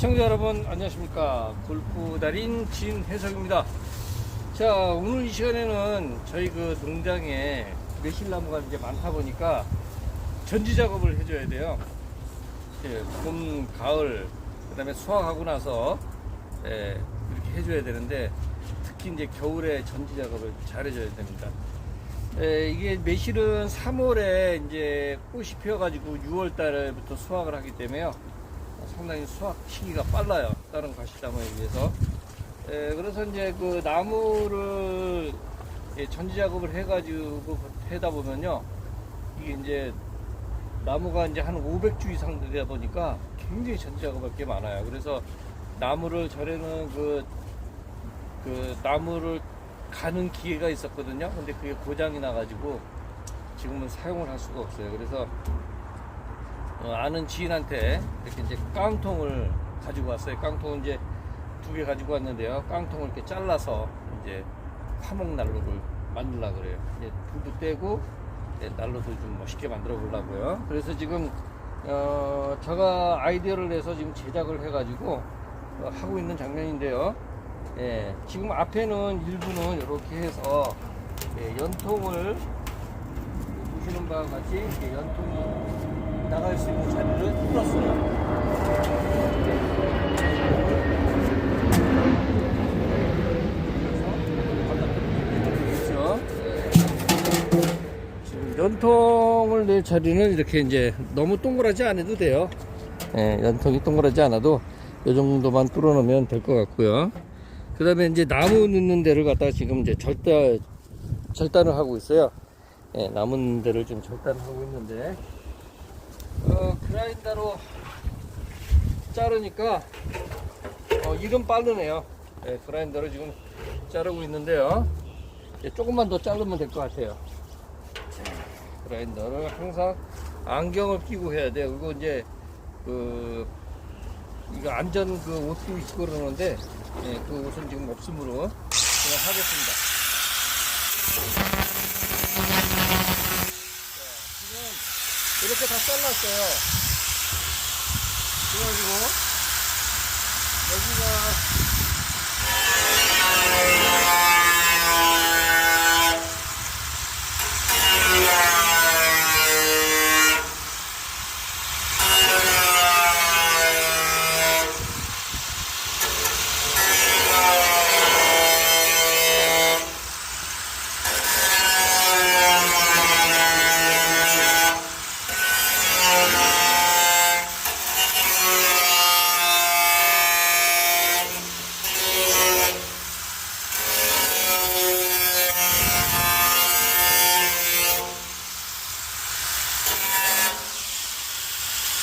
시청자 여러분 안녕하십니까? 골프 달인 진해석입니다. 자 오늘 이 시간에는 저희 그 농장에 매실나무가 이제 많다 보니까 전지 작업을 해줘야 돼요. 예, 봄 가을 그 다음에 수확하고 나서 예, 이렇게 해줘야 되는데 특히 이제 겨울에 전지 작업을 잘 해줘야 됩니다. 예, 이게 매실은 3월에 이제 꽃이 피어가지고 6월 달부터 수확을 하기 때문에요. 상당히 수확 시기가 빨라요. 다른 과실나무에 비해서. 예, 그래서 이제 그 나무를 예, 전지 작업을 해가지고 해다 보면요. 이게 이제 나무가 이제 한 500주 이상 되다 보니까 굉장히 전지 작업할 게 많아요. 그래서 나무를 전에는 그, 그 나무를 가는 기회가 있었거든요. 근데 그게 고장이 나가지고 지금은 사용을 할 수가 없어요. 그래서 어, 아는 지인한테 이렇게 이제 깡통을 가지고 왔어요. 깡통은 이제 두 개 가지고 왔는데요. 깡통을 이렇게 잘라서 이제 화목 난로를 만들라 그래요. 이제 불도 떼고 이제 난로도 좀 멋있게 만들어 보려고요. 그래서 지금 어, 제가 아이디어를 내서 지금 제작을 해가지고 어, 하고 있는 장면인데요. 예, 지금 앞에는 일부는 이렇게 해서 예, 연통을 보시는 바와 같이 연통이 나갈 수 있는 자리를 지금 연통을 낼 자리는 이렇게 이제 너무 동그랗지 않아도 돼요. 예, 연통이 동그랗지 않아도 이 정도만 뚫어 놓으면 될 것 같고요. 그 다음에 이제 나무 넣는 데를 갖다가 지금 이제 절단, 절단을 하고 있어요. 예, 남은 데를 좀 절단하고 있는데, 어, 그라인더로 자르니까, 어, 일은 빠르네요. 예, 그라인더로 지금 자르고 있는데요. 조금만 더 자르면 될 것 같아요. 예, 그라인더를 항상 안경을 끼고 해야 돼요. 그리고 이제, 그, 이거 안전 그 옷도 입고 그러는데, 예, 그 옷은 지금 없으므로 제가 하겠습니다. 이렇게 다 잘랐어요. 그래가지고 여기가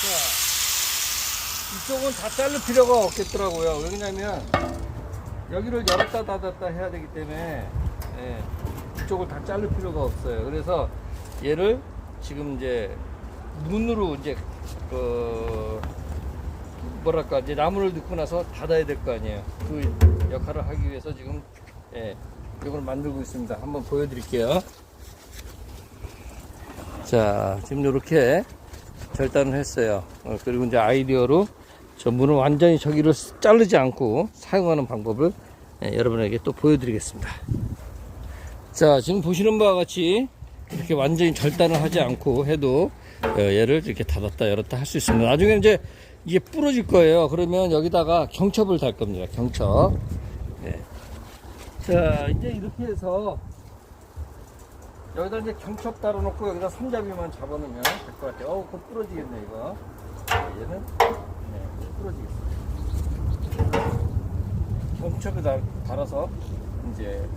자, 이쪽은 다 자를 필요가 없겠더라고요. 왜냐면 여기를 열었다 닫았다 해야 되기 때문에 예, 이쪽을 다 자를 필요가 없어요. 그래서 얘를 지금 이제 문으로 이제 그 뭐랄까 이제 나무를 넣고 나서 닫아야 될 거 아니에요. 그 역할을 하기 위해서 지금 예, 이걸 만들고 있습니다. 한번 보여드릴게요. 자, 지금 이렇게 절단을 했어요. 어, 그리고 이제 아이디어로 전부는 완전히 저기를 자르지 않고 사용하는 방법을 예, 여러분에게 또 보여드리겠습니다. 자, 지금 보시는 바와 같이 이렇게 완전히 절단을 하지 않고 해도 어, 얘를 이렇게 닫았다 열었다 할 수 있습니다. 나중에 이제 이게 부러질 거예요. 그러면 여기다가 경첩을 달 겁니다. 경첩. 네. 자, 이제 이렇게 해서 여기다 이제 경첩 달아놓고 여기다 손잡이만 잡아놓으면 될 것 같아요. 어우, 그거 부러지겠네, 이거. 자, 얘는, 네, 부러지겠어요. 경첩에다 달아서, 이제,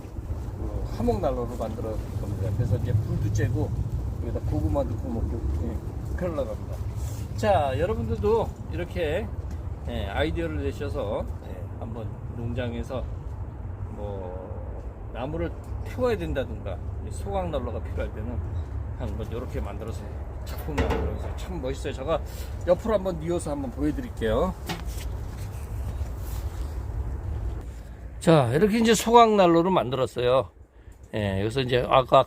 그 화목난로로 만들어 겁니다. 그래서 이제 불도 쬐고, 여기다 고구마 넣고 먹고, 예, 그러려고 합니다. 자, 여러분들도 이렇게, 예, 아이디어를 내셔서, 예, 한번 농장에서, 뭐, 나무를 태워야 된다든가 소각 난로가 필요할 때는 한번 이렇게 만들어서 작품 만들어서 참 멋있어요. 제가 옆으로 한번 뉘어서 한번 보여드릴게요. 자 이렇게 이제 소각 난로를 만들었어요. 예, 여기서 이제 아까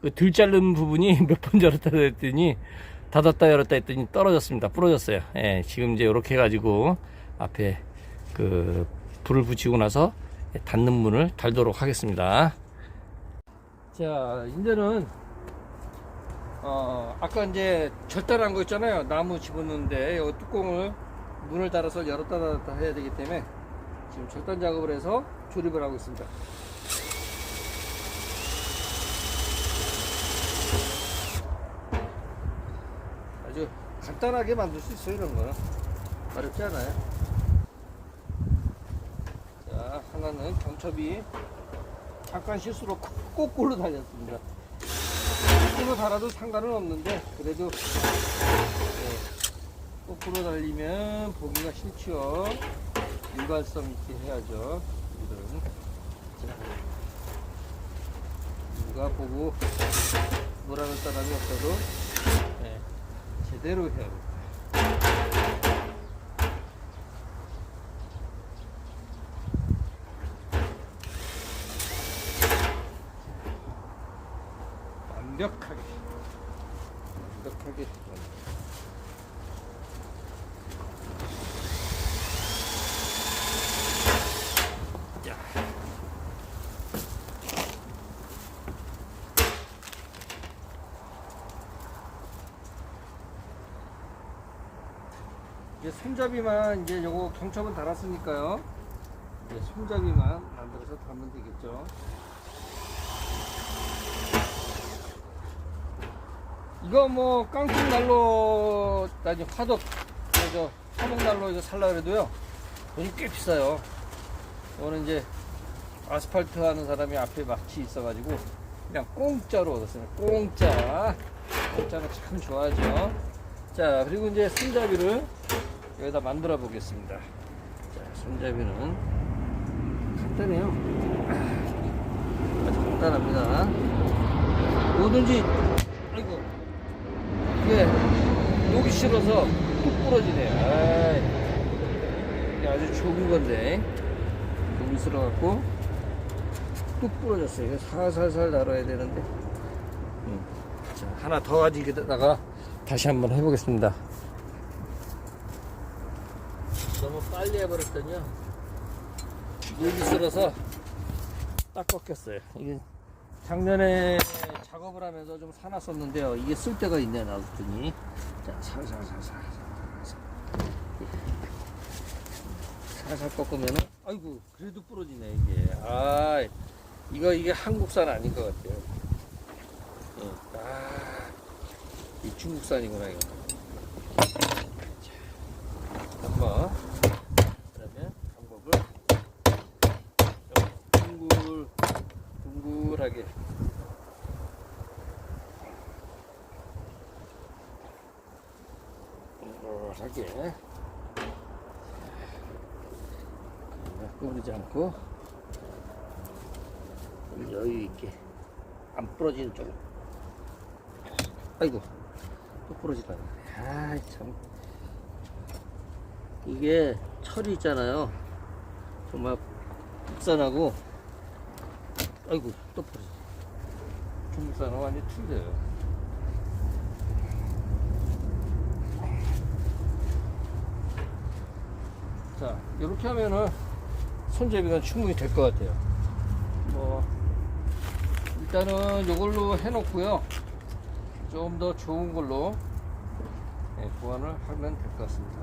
그들 자른 부분이 몇 번 열었다 했더니 닫았다 열었다 했더니 떨어졌습니다. 부러졌어요. 예, 지금 이제 이렇게 해가지고 앞에 그 불을 붙이고 나서 닫는 문을 달도록 하겠습니다. 자, 이제는 어, 아까 이제 절단한 거 있잖아요. 나무 집었는데 이 뚜껑을 문을 달아서 열었다 닫았다 해야 되기 때문에 지금 절단 작업을 해서 조립을 하고 있습니다. 아주 간단하게 만들 수 있어요, 이런 거는. 어렵지 않아요. 자, 하나는 경첩이 잠깐 실수로 거- 거꾸로 달렸습니다. 거꾸로 달아도 상관은 없는데, 그래도, 네, 거꾸로 달리면 보기가 싫죠. 일관성 있게 해야죠. 이들은. 자, 누가 보고 뭐라는 사람이 없어도, 네, 제대로 해야 됩니다. 완벽하게 완벽하게 야. 이제 손잡이만 이제 요거 경첩은 달았으니까요. 이제 손잡이만 만들어서 달면 되겠죠. 이거 뭐 깡통 난로 아니 화덕 저 화목 난로 이거 살라 그래도요 돈이 꽤 비싸요. 이거는 이제 아스팔트 하는 사람이 앞에 마치 있어가지고 그냥 공짜로 얻었어요. 공짜. 공짜는 참 좋아하죠. 자 그리고 이제 손잡이를 여기다 만들어 보겠습니다. 자 손잡이는 간단해요. 아주 간단합니다. 뭐든지 이게 녹이 싫어서 뚝 부러지네. 이게 아주 좋은 건데 녹이 싫어갖고 뚝 부러졌어요. 살살살 날아야 되는데. 음. 자, 하나 더 가지고다가 다시 한번 해보겠습니다. 너무 빨리 해버렸더니요. 녹이 싫어서 딱 꺾였어요. 이게 작년에 작업을 하면서 좀 사놨었는데요. 이게 쓸 데가 있네 놔뒀더니. 자, 살살살살. 살살 꺾으면은, 아이고, 그래도 부러지네, 이게. 아, 이거, 이게 한국산 아닌 것 같아요. 예, 아, 이 중국산이구나, 이거. 자, 한번. 그러면 방법을 좀 둥글, 둥글하게. 둥글하게. 꾸부리지 않고 좀 여유 있게 안 부러지는 쪽으로. 아이고 또 부러지다. 아참 이게 철이 있잖아요. 정말 국산하고 아이고 또 부러져. 중국산하고 완전 틀려요. 자 이렇게 하면은 손잡이가 충분히 될 것 같아요. 뭐 일단은 이걸로 해 놓고요. 좀 더 좋은 걸로 네, 보완을 하면 될 것 같습니다.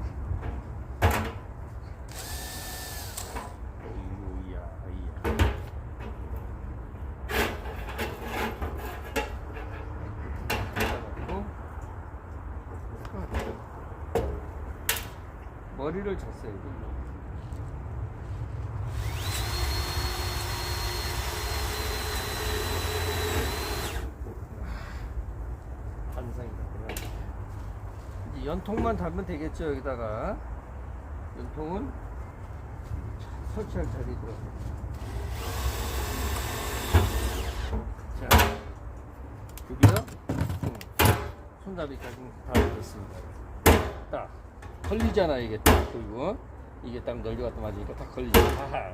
머리를 졌어요. 됐고요. 이제 연통만 달면 되겠죠 여기다가 연통은 설치할 자리 들어. 자 여기요 음, 손잡이까지 다 됐습니다. 딱 걸리잖아 이게 딱 그리고 이게 딱 널리 갖다 맞으니까 딱 걸리죠. 하하.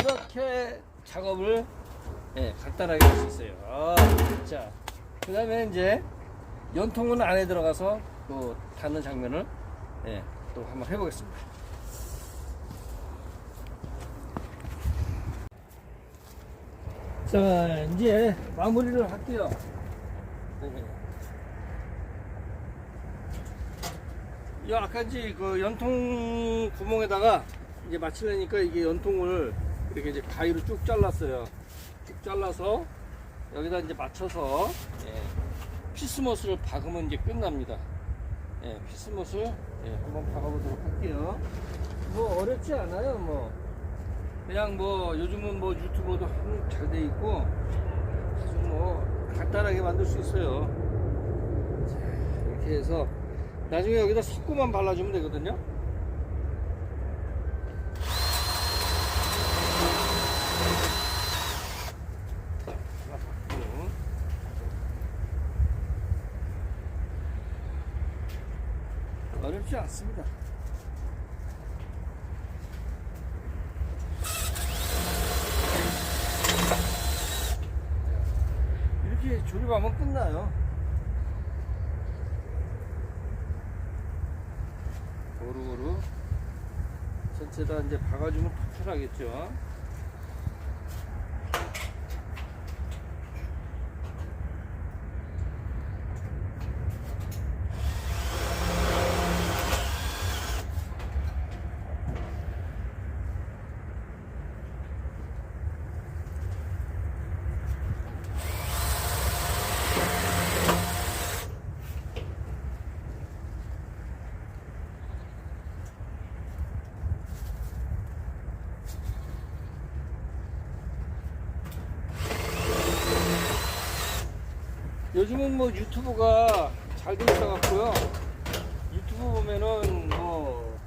이렇게 작업을 예, 간단하게 할 수 있어요. 아, 자, 그 다음에 이제 연통은 안에 들어가서 또 닿는 장면을 예, 또 한번 해보겠습니다. 자, 이제 마무리를 할게요. 네. 이 아까 이제 그 연통 구멍에다가 이제 맞추려니까 이게 연통을 이렇게 이제 가위로 쭉 잘랐어요. 쭉 잘라서 여기다 이제 맞춰서 예, 피스못을 박으면 이제 끝납니다. 예, 피스못을 예, 한번 박아보도록 할게요. 뭐 어렵지 않아요, 뭐. 그냥 뭐 요즘은 뭐 유튜버도 잘 돼 있고 아주 뭐 간단하게 만들 수 있어요. 자, 이렇게 해서 나중에 여기다 석고만 발라주면 되거든요. 자, 하나 박고. 어렵지 않습니다. 이렇게 조립하면 끝나요. 고루고루 전체 다 이제 박아주면 더 편하겠죠. 요즘은 뭐 유튜브가 잘 돼 있어 갖고요. 유튜브 보면은 뭐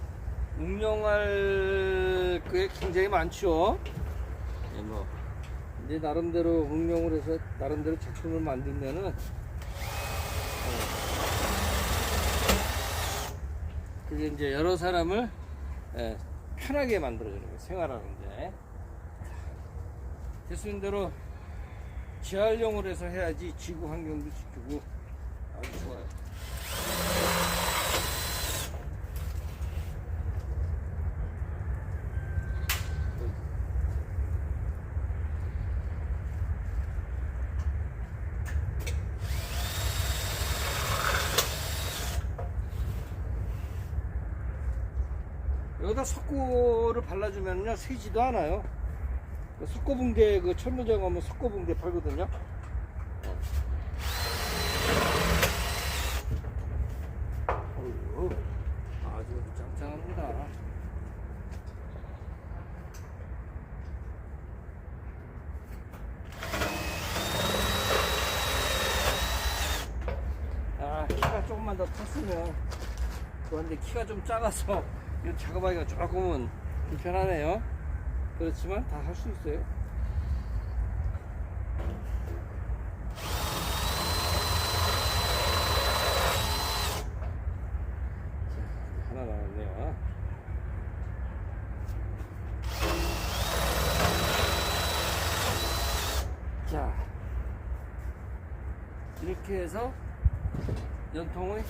응용할 게 굉장히 많죠. 예, 뭐 이제 나름대로 응용을 해서 나름대로 작품을 만들면은 어, 그게 이제 여러 사람을 예, 편하게 만들어주는 거예요. 생활하는데 됐는 대로 재활용을 해서 해야지 지구 환경도 지키고 아주 좋아요. 여기다 석고를 발라주면요 새지도 않아요. 그 석고붕대 그 철무장 가면 석고붕대 팔거든요. 아주 짱짱합니다. 아, 키가 조금만 더 컸으면 그런데 키가 좀 작아서 이 작업하기가 조금은 불편하네요. 그렇지만 다 할 수 있어요. 자, 하나 남았네요. 자, 이렇게 해서 연통의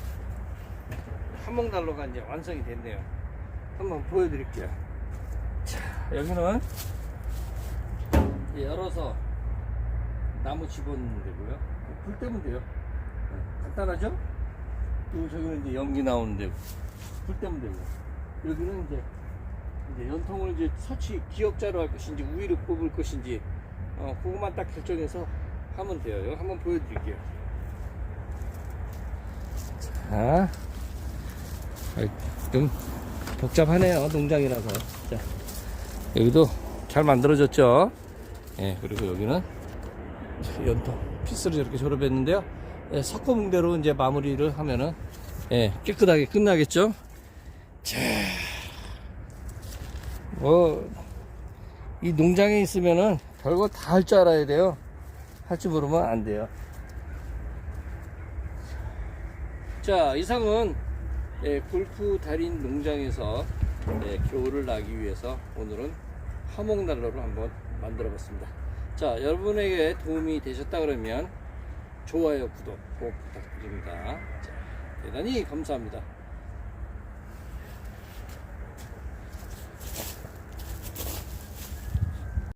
한몽달로가 이제 완성이 됐네요. 한번 보여드릴게요. 자, 여기는 열어서 나무 집어넣는 데고요. 불 때면 돼요. 네, 간단하죠? 그리고 저기는 이제 연기 나오는 데고, 불 때면 되고. 여기는 이제, 이제 연통을 이제 서치 기역자로 할 것인지 우위로 뽑을 것인지, 어, 그것만 딱 결정해서 하면 돼요. 이거 한번 보여드릴게요. 자, 좀 복잡하네요. 농장이라서. 자, 여기도 잘 만들어졌죠. 예, 그리고 여기는 연통 피스를 저렇게 졸업했는데요. 예, 석고붕대로 이제 마무리를 하면은 예, 깨끗하게 끝나겠죠. 자, 뭐, 이 농장에 있으면은 별거 다 할 줄 알아야 돼요. 할 줄 모르면 안 돼요. 자, 이상은 예, 골프 달인 농장에서 예, 겨울을 나기 위해서 오늘은 화목난로를 한번 만들어 봤습니다. 자, 여러분에게 도움이 되셨다 그러면 좋아요, 구독 꼭 부탁드립니다. 자, 대단히 감사합니다.